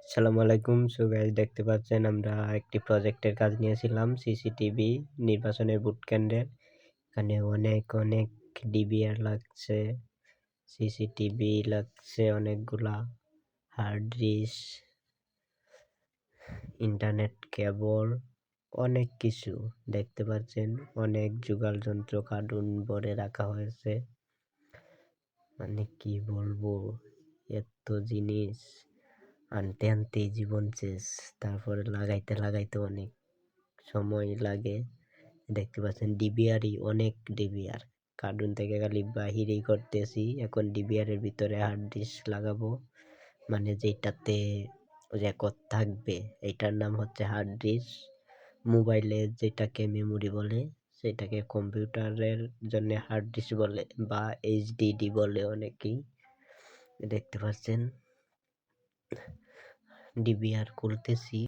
আসসালামু আলাইকুম। So guys দেখতে পাচ্ছেন আমরা একটি প্রজেক্টের কাজ নিয়েছিলাম সিসিটিভি নির্বাচনের বুট কেন্দ্রের এখানে অনেক অনেক ডিবিআর লাগছে সিসিটিভি লাগছে, অনেকগুলা হার্ড ডিস্ক ইন্টারনেট কেবল অনেক কিছু দেখতে পাচ্ছেন। অনেক যুগাল যন্ত্র কার্টুন ভরে রাখা হয়েছে। মানে কি বলব, এত জিনিস। আনতে আনতে জীবন শেষ। তারপরে লাগাইতে লাগাইতে অনেক সময় লাগে। দেখতে পাচ্ছেন ডিবিআরই অনেক ডিবিআর কার্টুন থেকে খালি বাহিরেই করতেছি। এখন ডিবিআর এর ভিতরে হার্ড ডিস্ক লাগাবো। মানে যেটাতে রেকর্ড থাকবে, এটার নাম হচ্ছে হার্ড ডিস্ক মোবাইলে যেটাকে মেমোরি বলে, সেটাকে কম্পিউটারের জন্য হার্ড ডিস্ক বলে বা এইচডিডি বলে অনেকেই। দেখতে পাচ্ছেন? ডিবিআর খুলতেছি